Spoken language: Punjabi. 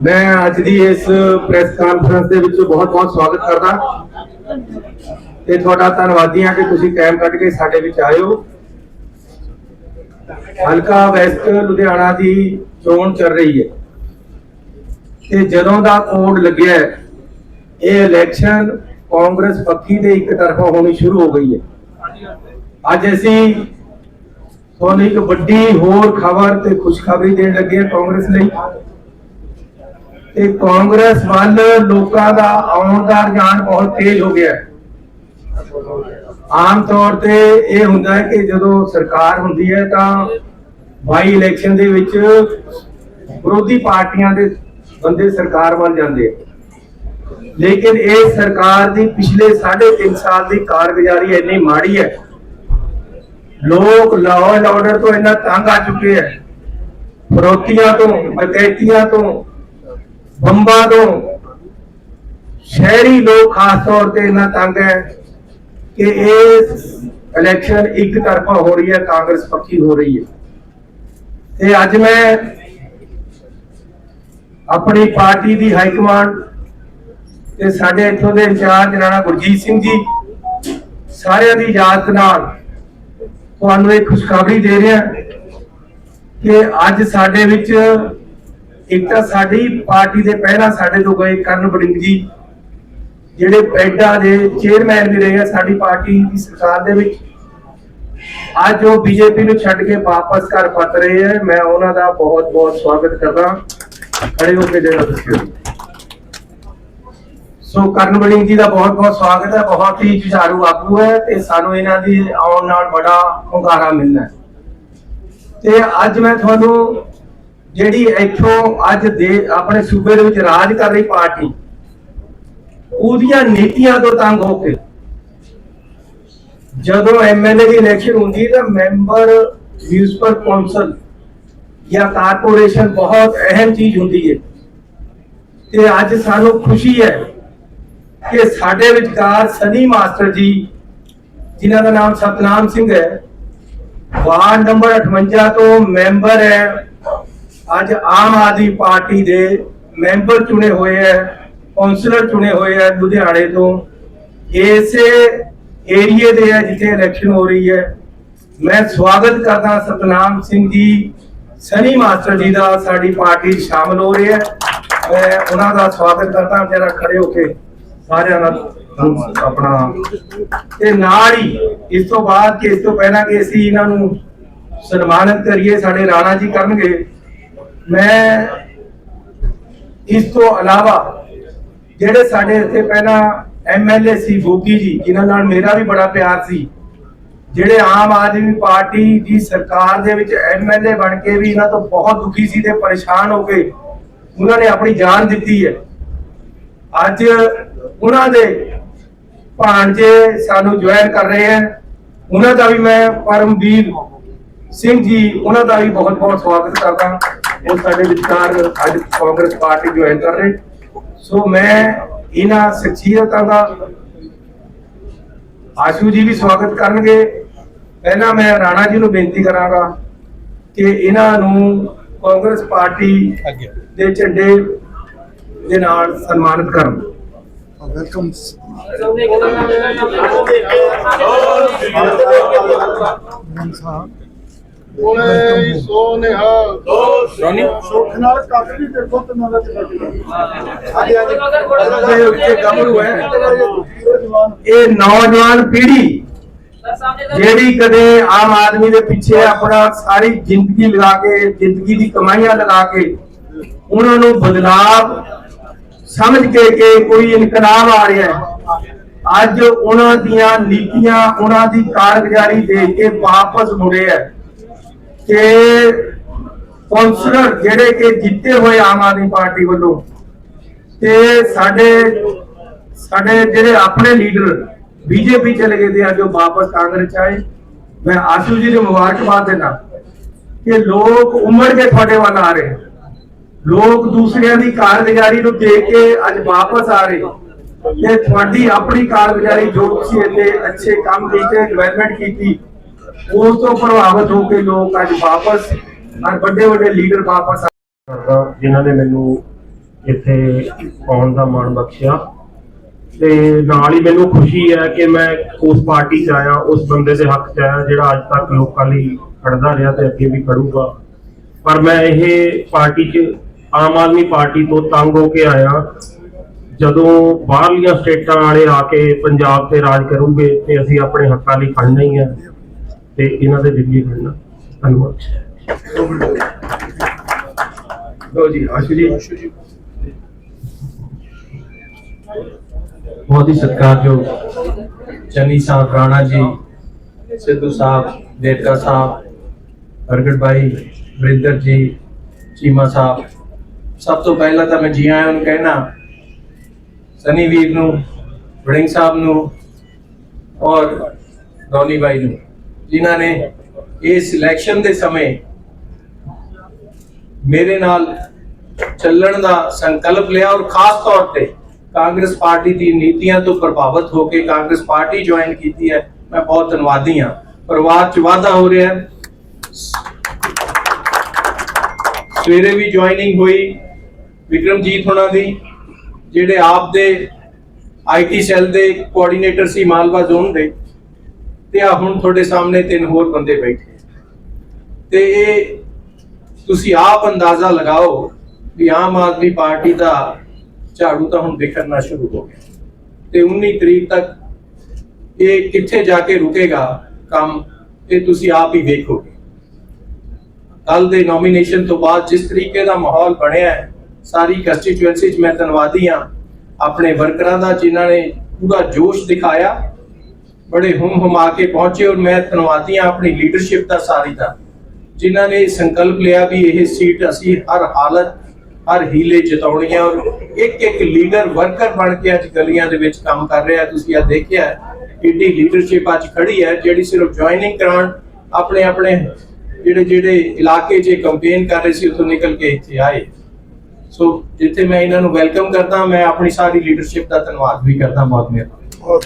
ਮੈਂ ਅੱਜ ਦੀ ਇਸ ਪ੍ਰੈਸ ਕਾਨਫਰੰਸ ਦੇ ਵਿੱਚ ਬਹੁਤ-ਬਹੁਤ ਸਵਾਗਤ ਕਰਦਾ। ਤੇ ਤੁਹਾਡਾ ਧੰਨਵਾਦੀ ਹਾਂ ਕਿ ਤੁਸੀਂ ਟਾਈਮ ਕੱਢ ਕੇ ਸਾਡੇ ਵਿੱਚ ਆਏ ਹੋ। ਹਲਕਾ ਵੈਸਟ ਲੁਧਿਆਣਾ ਦੀ ਚੋਣ ਚੱਲ ਰਹੀ ਹੈ। ਤੇ ਜਦੋਂ ਦਾ ਕੋਡ ਲੱਗਿਆ ਇਹ ਇਲੈਕਸ਼ਨ ਕਾਂਗਰਸ ਪੱਖੀ ਦੇ ਇੱਕ ਤਰਫਾ ਹੋਣੀ ਸ਼ੁਰੂ ਹੋ ਗਈ ਹੈ। ਅੱਜ ਅਸੀਂ ਤੁਹਾਨੂੰ ਇੱਕ ਵੱਡੀ ਹੋਰ ਖਬਰ ਤੇ ਖੁਸ਼ਖਬਰੀ ਦੇਣ ਲੱਗੇ ਹਾਂ ਕਾਂਗਰਸ ਲਈ। ਤੇ ਕਾਂਗਰਸ ਵੱਲ ਲੋਕਾਂ ਦਾ ਆਉਣ ਦਾ ਰੁਝਾਨ ਬਹੁਤ ਤੇਜ਼ ਹੋ ਗਿਆ ਹੈ। ਆਮ ਤੌਰ ਤੇ ਇਹ ਹੁੰਦਾ ਹੈ ਕਿ ਜਦੋਂ ਸਰਕਾਰ ਹੁੰਦੀ ਹੈ ਤਾਂ ਬਾਈ ਇਲੈਕਸ਼ਨ ਦੇ ਵਿੱਚ ਵਿਰੋਧੀ ਪਾਰਟੀਆਂ ਦੇ ਬੰਦੇ ਸਰਕਾਰ ਵੱਲ ਜਾਂਦੇ ਲੇਕਿਨ ਇਹ ਸਰਕਾਰ ਦੀ ਪਿਛਲੇ 3.5 ਸਾਲ ਦੀ ਕਾਰਗੁਜ਼ਾਰੀ ਇੰਨੀ ਮਾੜੀ ਹੈ। ਲੋਕ ਲਾਅ ਐਂਡ ਆਰਡਰ ਤੋਂ ਇੰਨਾ ਤੰਗ ਆ ਚੁੱਕੇ ਹੈ। ਫਰੋਤੀਆਂ ਤੋਂ ਬਕੈਤੀਆਂ ਤੋਂ ਬੰਬਾਂ ਤੋਂ ਸ਼ਹਿਰੀ ਲੋਕ ਖਾਸ ਤੌਰ ਤੇ ਇੰਨਾ ਤੰਗ ਹੈ ਕਿ ਇਹ ਇਲੈਕਸ਼ਨ ਇੱਕ ਤਰਫਾ ਹੋ ਰਹੀ ਹੈ, ਕਾਂਗਰਸ ਪੱਖੀ ਹੋ ਰਹੀ ਹੈ। ਤੇ ਅੱਜ ਮੈਂ ਆਪਣੀ ਪਾਰਟੀ ਦੀ ਹਾਈ ਕਮਾਂਡ ਤੇ ਸਾਡੇ ਇੱਥੋਂ ਦੇ ਇੰਚਾਰਜ ਰਾਣਾ ਗੁਰਜੀਤ ਸਿੰਘ ਜੀ ਸਾਰਿਆਂ ਦੀ ਇਜਾਜ਼ਤ ਨਾਲ ਤੁਹਾਨੂੰ ਇਹ ਖੁਸ਼ਖਬਰੀ ਦੇ ਰਿਹਾ ਕਿ ਅੱਜ ਸਾਡੇ ਵਿੱਚ ਇੱਕ ਤਾਂ ਸਾਡੀ ਪਾਰਟੀ ਦੇ ਪਹਿਲਾਂ ਸਾਡੇ ਤੋਂ ਗਏ ਕਰਨ ਬੜਿੰਗ ਜੀ, ਜਿਹੜੇ ਪੈਡਾ ਦੇ ਚੇਅਰਮੈਨ ਵੀ ਰਹੇ ਆ ਸਾਡੀ ਪਾਰਟੀ ਦੀ ਸਰਕਾਰ ਦੇ ਵਿੱਚ। ਅੱਜ ਉਹ ਬੀਜੇਪੀ ਨੂੰ ਛੱਡ ਕੇ ਵਾਪਸ ਘਰ ਪਰਤ ਰਹੇ ਆ। ਮੈਂ ਉਹਨਾਂ ਦਾ ਬਹੁਤ ਬਹੁਤ ਸਵਾਗਤ ਕਰਦਾ ਖੜੇ ਹੋ ਕੇ ਜਿਹੜਾ ਦੱਸਿਓ। ਸੋ ਕਰਨ ਬੜਿੰਗ ਜੀ ਦਾ ਬਹੁਤ ਬਹੁਤ ਸਵਾਗਤ ਹੈ। ਬਹੁਤ ਹੀ ਜੁਝਾਰੂ ਆਗੂ ਹੈ ਤੇ ਸਾਨੂੰ ਇਹਨਾਂ ਦੀ ਆਉਣ ਨਾਲ ਬੜਾ ਹੁੰਗਾਰਾ ਮਿਲਣਾ ਤੇ ਅੱਜ ਮੈਂ ਤੁਹਾਨੂੰ ਜਿਹੜੀ ਇੱਥੋਂ ਅੱਜ ਦੇ ਆਪਣੇ ਸੂਬੇ ਦੇ ਵਿੱਚ ਰਾਜ ਕਰ ਰਹੀ ਪਾਰਟੀ, ਉਹਦੀਆਂ ਨੀਤੀਆਂ ਤੋਂ ਤੰਗ ਹੋ ਕੇ ਜਦੋਂ ਐਮਐਲਏ ਦੀ ਇਲੈਕਸ਼ਨ ਹੁੰਦੀ ਤਾਂ ਮੈਂਬਰ ਮਿਊਨਿਸਪਲ ਕੌਂਸਲ ਜਾਂ ਕਾਰਪੋਰੇਸ਼ਨ ਬਹੁਤ ਅਹਿਮ ਚੀਜ਼ ਹੁੰਦੀ ਹੈ। ਤੇ ਅੱਜ ਸਾਨੂੰ ਖੁਸ਼ੀ ਹੈ ਕਿ ਸਾਡੇ ਵਿਚਕਾਰ ਸਨੀ ਮਾਸਟਰ ਜੀ, ਜਿਨ੍ਹਾਂ ਦਾ ਨਾਮ ਸਤਨਾਮ ਸਿੰਘ ਹੈ, ਵਾਰਡ ਨੰਬਰ 58 ਤੋਂ ਮੈਂਬਰ ਹੈ। ਅੱਜ ਆਮ ਆਦਮੀ ਪਾਰਟੀ ਦੇ ਮੈਂਬਰ ਚੁਣੇ ਹੋਏ ਹੈ ਕਾਉਂਸਲਰ ਚੁਣੇ ਹੋਏ ਹੈ ਲੁਧਿਆਣੇ ਤੋਂ। ਇਸੇ ਏਰੀਏ ਦੇ ਹੈ ਜਿੱਥੇ ਇਲੈਕਸ਼ਨ ਹੋ ਰਹੀ ਹੈ। ਮੈਂ ਸਵਾਗਤ ਕਰਦਾ ਸਤਨਾਮ ਸਿੰਘ ਜੀ, ਸਨੀ ਮਾਸਟਰ ਜੀ ਦਾ, ਸਾਡੀ ਪਾਰਟੀ ਸ਼ਾਮਲ ਹੋ ਰਹੇ ਹੈ। ਮੈਂ ਉਹਨਾਂ ਦਾ ਸਵਾਗਤ ਕਰਦਾ, ਜਰਾ ਖੜੇ ਹੋ ਕੇ ਸਾਰਿਆਂ ਨਾਲ ਆਪਣਾ ਤੇ ਨਾਲ ਹੀ ਇਸ ਤੋਂ ਬਾਅਦ ਕਿ ਇਸ ਤੋਂ ਪਹਿਲਾਂ ਕਿ ਅਸੀਂ ਇਹਨਾਂ ਨੂੰ ਸਨਮਾਨਿਤ ਕਰੀਏ, ਸਾਡੇ ਰਾਣਾ ਜੀ ਕਰਨਗੇ ਮੈਂ ਇਸ ਤੋਂ ਇਲਾਵਾ ਜਿਹੜੇ ਸਾਡੇ ਇੱਥੇ ਪਹਿਲਾਂ ਐਮਐਲਏ ਸੀ ਗੋਗੀ ਜੀ, ਜਿਨ੍ਹਾਂ ਨਾਲ ਮੇਰਾ ਵੀ ਬੜਾ ਪਿਆਰ ਸੀ, ਜਿਹੜੇ ਆਮ ਆਦਮੀ ਪਾਰਟੀ ਦੀ ਸਰਕਾਰ ਦੇ ਵਿੱਚ ਐਮਐਲਏ ਬਣ ਕੇ ਵੀ ਇਹਨਾਂ ਤੋਂ ਬਹੁਤ ਦੁਖੀ ਸੀ ਤੇ ਪਰੇਸ਼ਾਨ ਹੋ ਕੇ ਉਹਨਾਂ ਨੇ ਆਪਣੀ ਜਾਨ ਦਿੱਤੀ ਹੈ। ਅੱਜ ਉਹਨਾਂ ਦੇ ਭਾਣਜੇ ਸਾਨੂੰ ਜੁਆਇਨ ਕਰ ਰਹੇ ਹਨ। ਉਹਨਾਂ ਦਾ ਵੀ ਮੈਂ ਪਰਮਵੀਰ ਸਿੰਘ ਜੀ, ਉਹਨਾਂ ਦਾ ਵੀ ਬਹੁਤ ਬਹੁਤ ਸਵਾਗਤ ਕਰਦਾ ਉਹ ਸਾਡੇ ਵਿਚਕਾਰ ਅੱਜ ਕਾਂਗਰਸ ਪਾਰਟੀ ਜੁਆਇਨ ਕਰ ਰਹੇ। ਸੋ ਮੈਂ ਇਹਨਾਂ ਸ਼ਖਸੀਅਤਾਂ ਦਾ ਆਸ਼ੂ ਜੀ ਵੀ ਸਵਾਗਤ ਕਰਨਗੇ। ਪਹਿਲਾਂ ਮੈਂ ਰਾਣਾ ਜੀ ਨੂੰ ਬੇਨਤੀ ਕਰਾਂਗਾ ਕਿ ਇਹਨਾਂ ਨੂੰ ਕਾਂਗਰਸ ਪਾਰਟੀ ਦੇ ਝੰਡੇ ਦੇ ਨਾਲ ਸਨਮਾਨਿਤ ਕਰਨ। ਵੈਲਕਮ ਬੋਲੇ ਸੋ ਨਿਹਾਲ ਰੋਨੀ? ਸੁਖ ਨਾਲ ਕੱਟ ਵੀ ਦੇਖੋ ਤੇ ਨਾਲ ਚ ਹਾਂਜੀ ਹਾਂਜੀ। ਇਹ ਉੱਤੇ ਗੱਭਰੂ ਹੈ। ਇਹ ਨੌਜਵਾਨ ਪੀੜ੍ਹੀ ਜਿਹੜੀ ਕਦੇ ਆਮ ਆਦਮੀ ਦੇ ਪਿੱਛੇ ਆਪਣਾ ਸਾਰੀ ਜ਼ਿੰਦਗੀ ਲਗਾ ਕੇ ਜ਼ਿੰਦਗੀ ਦੀ ਕਮਾਈਆਂ ਲਗਾ ਕੇ ਉਹਨਾਂ ਨੂੰ ਬਦਲਾਵ ਸਮਝ ਕੇ ਕਿ ਕੋਈ ਇਨਕਲਾਬ ਆ ਰਿਹਾ ਹੈ। ਅੱਜ ਉਹਨਾਂ ਦੀਆਂ ਨੀਤੀਆਂ ਉਹਨਾਂ ਦੀ ਕਾਰਗੁਜ਼ਾਰੀ ਦੇਖ ਕੇ ਵਾਪਸ ਮੁੜੇ ਹੈ ਕਿ ਕੌਂਸਲਰ ਜਿਹੜੇ ਕਿ ਜਿੱਤੇ ਹੋਏ ਆਮ ਆਦਮੀ ਪਾਰਟੀ ਵੱਲੋਂ ਤੇ ਸਾਡੇ ਸਾਡੇ ਜਿਹੜੇ ਆਪਣੇ ਲੀਡਰ ਬੀਜੇਪੀ ਚਲੇ ਗਏ ਤੇ ਅੱਜ ਉਹ ਵਾਪਸ ਕਾਂਗਰਸ 'ਚ ਆਏ। ਮੈਂ ਆਸ਼ੂ ਜੀ ਨੂੰ ਮੁਬਾਰਕਬਾਦ ਦੇਣਾ ਕਿ ਲੋਕ ਉਮੜ ਕੇ ਤੁਹਾਡੇ ਵੱਲ ਆ ਰਹੇ। ਲੋਕ ਦੂਸਰਿਆਂ ਦੀ ਕਾਰਗੁਜ਼ਾਰੀ ਨੂੰ ਦੇਖ ਕੇ ਅੱਜ ਵਾਪਸ ਆ ਰਹੇ। ਤੇ ਤੁਹਾਡੀ ਆਪਣੀ ਕਾਰਗੁਜ਼ਾਰੀ ਜੋ ਤੁਸੀਂ ਇੱਥੇ ਅੱਛੇ ਕੰਮ ਕੀਤੇ ਡਿਵੈਲਪਮੈਂਟ ਕੀਤੀ, ਉਸ ਤੋਂ ਪ੍ਰਭਾਵਿਤ ਹੋ ਕੇ ਲੋਕ ਅੱਜ ਵਾਪਸ ਔਰ ਵੱਡੇ ਵੱਡੇ ਲੀਡਰ ਵਾਪਸ ਆ ਜਿਨ੍ਹਾਂ ਨੇ ਮੈਨੂੰ ਇੱਥੇ ਆਉਣ ਦਾ ਮਾਣ ਬਖਸ਼ਿਆ। ਤੇ ਨਾਲ ਹੀ ਮੈਨੂੰ ਖੁਸ਼ੀ ਹੈ ਕਿ ਮੈਂ ਉਸ ਪਾਰਟੀ 'ਚ ਆਇਆ, ਉਸ ਬੰਦੇ ਦੇ ਹੱਕ 'ਚ ਆਇਆ, ਜਿਹੜਾ ਅੱਜ ਤੱਕ ਲੋਕਾਂ ਲਈ ਖੜਦਾ ਰਿਹਾ ਤੇ ਅੱਗੇ ਵੀ ਖੜੂਗਾ। ਪਰ ਮੈਂ ਇਹ ਪਾਰਟੀ 'ਚ, ਆਮ ਆਦਮੀ ਪਾਰਟੀ ਤੋਂ ਤੰਗ ਹੋ ਕੇ ਆਇਆ। ਜਦੋਂ ਬਾਹਰਲੀਆਂ ਸਟੇਟਾਂ ਵਾਲੇ ਆ ਕੇ ਪੰਜਾਬ ਤੇ ਰਾਜ ਕਰੂਗੇ ਤੇ ਅਸੀਂ ਆਪਣੇ ਹੱਕਾਂ ਲਈ ਖੜਨਾ ਹੀ ਹੈ ਤੇ ਇਹਨਾਂ ਦੇ ਦਿੱਲੀ ਖੜਨਾ ਧੰਨਵਾਦ। ਜੀ ਬਹੁਤ ਹੀ ਸਤਿਕਾਰਯੋਗ ਚੰਨੀ ਸਾਹਿਬ, ਰਾਣਾ ਜੀ, ਸਿੱਧੂ ਸਾਹਿਬ ਦੇਵਕਾ ਸਾਹਿਬ ਹਰਗੜ ਭਾਈ, ਵਰਿੰਦਰ ਜੀ, ਚੀਮਾ ਸਾਹਿਬ। ਸਭ ਤੋਂ ਪਹਿਲਾਂ ਤਾਂ ਮੈਂ ਜੀ ਆਇਆਂ ਨੂੰ ਕਹਿਣਾ, ਸਨੀ ਵੀਰ ਨੂੰ, ਵੜਿੰਗ ਸਾਹਿਬ ਨੂੰ ਔਰ ਰੌਨੀ ਭਾਈ ਨੂੰ, ਜਿਨ੍ਹਾਂ ਨੇ ਇਸ ਇਲੈਕਸ਼ਨ ਦੇ ਸਮੇਂ ਮੇਰੇ ਨਾਲ ਚੱਲਣ ਦਾ ਸੰਕਲਪ ਲਿਆ ਔਰ ਖਾਸ ਤੌਰ ਤੇ ਕਾਂਗਰਸ ਪਾਰਟੀ ਦੀ ਨੀਤੀਆਂ ਤੋਂ ਪ੍ਰਭਾਵਿਤ ਹੋ ਕੇ ਕਾਂਗਰਸ ਪਾਰਟੀ ਜੁਆਇਨ ਕੀਤੀ ਹੈ। ਮੈਂ ਬਹੁਤ ਧੰਨਵਾਦੀ ਹਾਂ। ਪਰਿਵਾਰ ਚ ਵਾਧਾ ਹੋ ਰਿਹਾ ਹੈ। ਸਵੇਰੇ ਵੀ ਜੁਆਇਨਿੰਗ ਹੋਈ ਵਿਕਰਮਜੀਤ ਹੋਣਾ ਦੀ, ਜਿਹੜੇ ਆਪ ਦੇ ਆਈਟੀ ਸੈੱਲ ਦੇ ਕੋਆਰਡੀਨੇਟਰ ਸੀ ਮਾਲਵਾ ਜ਼ੋਨ ਦੇ ਤੇ ਆ ਹੁਣ ਤੁਹਾਡੇ ਸਾਹਮਣੇ ਤਿੰਨ ਹੋਰ ਬੰਦੇ ਬੈਠੇ। ਤੇ ਇਹ ਤੁਸੀਂ ਆਪ ਅੰਦਾਜ਼ਾ ਲਗਾਓ ਵੀ ਆਮ ਆਦਮੀ ਪਾਰਟੀ ਦਾ ਝਾੜੂ ਤਾਂ ਹੁਣ ਦਿਖਣਾ ਸ਼ੁਰੂ ਹੋ ਗਿਆ। ਤੇ 19 ਤਰੀਕ ਤੱਕ ਇਹ ਕਿੱਥੇ ਜਾ ਕੇ ਰੁਕੇਗਾ ਕੰਮ, ਇਹ ਤੁਸੀਂ ਆਪ ਹੀ ਵੇਖੋਗੇ। ਕੱਲ ਦੇ ਨੋਮੀਨੇਸ਼ਨ ਤੋਂ ਬਾਅਦ ਜਿਸ ਤਰੀਕੇ ਦਾ ਮਾਹੌਲ ਬਣਿਆ ਹੈ, ਸਾਰੀ ਕੰਸਟੀਚੁਐਂਸੀ 'ਚ ਮੈਂ ਧੰਨਵਾਦੀ ਹਾਂ। ਆਪਣੇ ਵਰਕਰਾਂ ਦਾ ਜਿਨ੍ਹਾਂ ਨੇ ਪੂਰਾ ਜੋਸ਼ ਦਿਖਾਇਆ, ਬੜੇ ਹੁਮ ਹੁਮਾ ਕੇ ਪਹੁੰਚੇ ਔਰ ਮੈਂ ਧੰਨਵਾਦੀ ਹਾਂ ਆਪਣੀ ਲੀਡਰਸ਼ਿਪ ਦਾ ਸਾਰੀ ਦਾ। ਜਿਨ੍ਹਾਂ ਨੇ ਸੰਕਲਪ ਲਿਆ ਵੀ ਇਹ ਸੀਟ ਅਸੀਂ ਹਰ ਹਾਲਤ, ਹਰ ਹੀਲੇ ਜਿਤਾਉਣੀ ਹੈ ਔਰ ਇੱਕ ਇੱਕ ਲੀਡਰ ਵਰਕਰ ਬਣ ਕੇ ਅੱਜ ਗਲੀਆਂ ਦੇ ਵਿੱਚ ਕੰਮ ਕਰ ਰਿਹਾ। ਤੁਸੀਂ ਆ ਦੇਖਿਆ ਕਿੱਡੀ ਲੀਡਰਸ਼ਿਪ ਅੱਜ ਖੜੀ ਹੈ, ਜਿਹੜੀ ਸਿਰਫ ਜੁਆਇਨਿੰਗ ਕਰਾਉਣ ਆਪਣੇ ਆਪਣੇ ਜਿਹੜੇ ਜਿਹੜੇ ਇਲਾਕੇ 'ਚ ਕੰਪੇਨ ਕਰ ਰਹੇ ਸੀ, ਉੱਥੋਂ ਨਿਕਲ ਕੇ ਇੱਥੇ ਆਏ। ਸੋ ਜਿੱਥੇ ਮੈਂ ਇਹਨਾਂ ਨੂੰ ਵੈਲਕਮ ਕਰਦਾ, ਮੈਂ ਆਪਣੀ ਸਾਰੀ ਲੀਡਰਸ਼ਿਪ ਦਾ ਧੰਨਵਾਦ ਵੀ ਕਰਦਾ। ਬਹੁਤ ਮਿਹਰਬਾਨੀ। ਬਹੁਤ